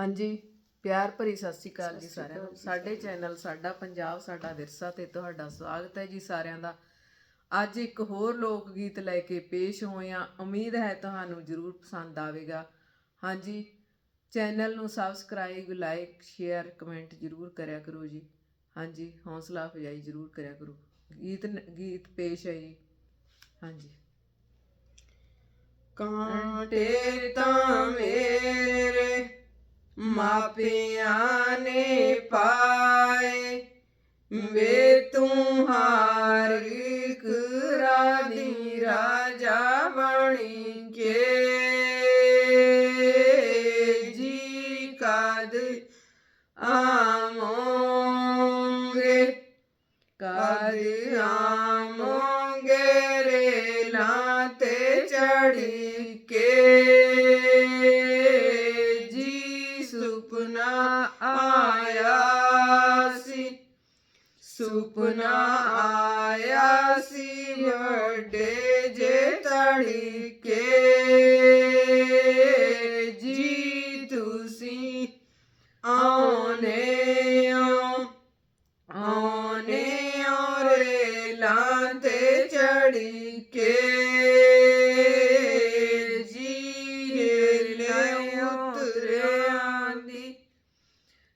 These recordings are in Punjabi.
ਹਾਂਜੀ ਪਿਆਰ ਭਰੀ ਸਤਿ ਸ਼੍ਰੀ ਅਕਾਲ ਜੀ ਸਾਰਿਆਂ ਨੂੰ। ਸਾਡੇ ਚੈਨਲ ਸਾਡਾ ਪੰਜਾਬ ਸਾਡਾ ਵਿਰਸਾ ਤੇ ਤੁਹਾਡਾ ਸਵਾਗਤ ਹੈ ਜੀ ਸਾਰਿਆਂ ਦਾ। ਅੱਜ ਇੱਕ ਹੋਰ ਲੋਕ ਗੀਤ ਲੈ ਕੇ ਪੇਸ਼ ਹੋਏ ਹਾਂ। ਉਮੀਦ ਹੈ ਤੁਹਾਨੂੰ ਜ਼ਰੂਰ ਪਸੰਦ ਆਵੇਗਾ। ਹਾਂਜੀ ਚੈਨਲ ਨੂੰ ਸਬਸਕ੍ਰਾਈਬ ਲਾਈਕ ਸ਼ੇਅਰ ਕਮੈਂਟ ਜ਼ਰੂਰ ਕਰਿਆ ਕਰੋ ਜੀ। ਹਾਂਜੀ ਹੌਸਲਾ ਅਫਜ਼ਾਈ ਜ਼ਰੂਰ ਕਰਿਆ ਕਰੋ। ਗੀਤ ਗੀਤ ਪੇਸ਼ ਹੈ ਜੀ। ਹਾਂਜੀ। ਕਾਂਟੇ ਤਾਂ ਮੇਰੇ ਮਾਪਿਆਂ ਨੇ ਪਾਏ ਵੇ ਤੂੰ ਹਾਰ ਕਰਾਦੀ ਰਾਜਾ ਬਣੀ ਕੇ। ਜੀ ਕਾਦ ਆ ਆਇਆ ਸੀ ਸੁਪਨਾ ਆਇਆ ਸੀ ਵੱਡੇ ਜੇ ਤੜੀ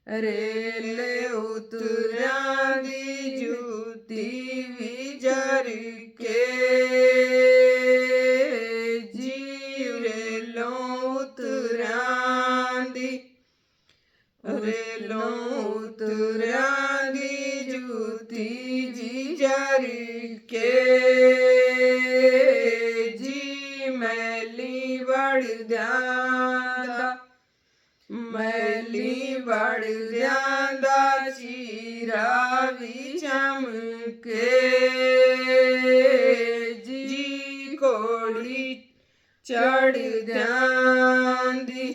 ਰੇਲੇ ਉਤਰਿਆਂ ਦੀ ਜੂਤੀ ਵੀ ਜਰ ਕੇ ਜੀ ਰੇਲੋਂ ਉਤਰਿਆਂ ਦੀ ਰੇਲੋਂ ਦਾ ਚੀਰਾ ਵੀ ਚਮਕੇ। ਜੀ ਕੋੜੀ ਚੜਦਿਆਂ ਦੀ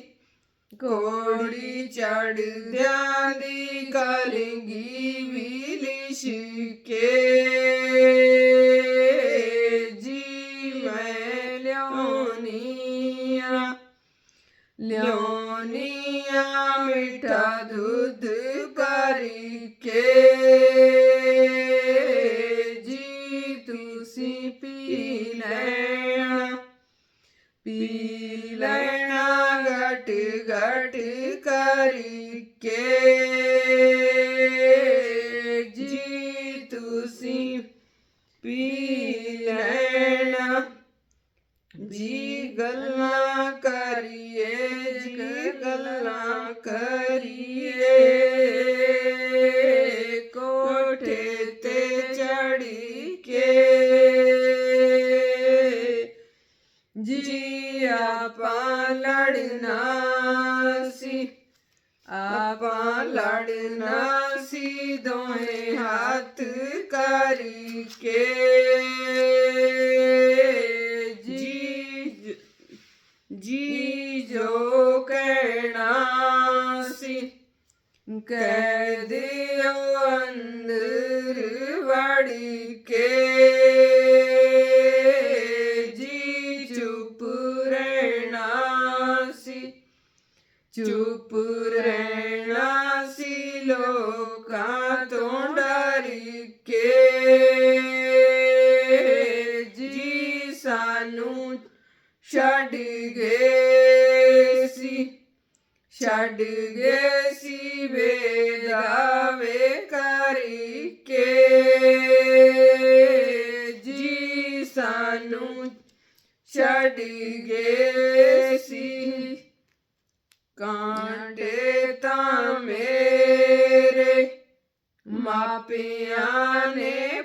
ਕੋੜੀ ਚੜਦਿਆਂ ਦੀ ਕਲਗੀ ਵੀ ਲਿਸ਼ਕੇ। ਲਿਆਉਣੀਆਂ ਮਿੱਠਾ ਦੁੱਧ ਕਰਕੇ। ਜੀ ਤੁਸੀਂ ਪੀ ਲੈਣਾ ਪੀ ਲੈਣਾ ਘਟ ਘਟ ਕਰਕੇ। ਜੀ ਤੁਸੀਂ ਪੀ ਲੈਣਾ, ਜੀ ਗੱਲਾਂ ਕਰ ਗੱਲਾਂ ਕਰੀਏ। ਕੋਠੇ ਤੇ ਚੜੀ ਕੇ ਜੀ ਆਪਾਂ ਲੜਨਾ ਸੀ। ਆਪਾਂ ਲੜਨਾ ਸੀ। ਦੋਵੇਂ ਹੱਥ ਕਰੀ ਕੇ ਕਹਿ ਦਿਓ ਅੰਦਰ ਕੇ ਜੀ ਚੁੱਪ ਰਹਿਣਾ ਸੀ ਚੁੱਪ ਰਹਿਣਾ ਸੀ ਲੋਕਾਂ ਤੋਂ ਡਰ ਕੇ ਜੀ ਸਾਨੂੰ ਛੱਡ ਗਏ ਛੱਡ ਗਏ ਸੀ ਬੇਦਾਵੇ ਕਰਕੇ। ਜੀ ਸਾਨੂੰ ਛੱਡ ਗਏ ਸੀ। ਕਾਂਟੇ ਤਾਂ ਮੇਰੇ ਮਾਪਿਆਂ ਨੇ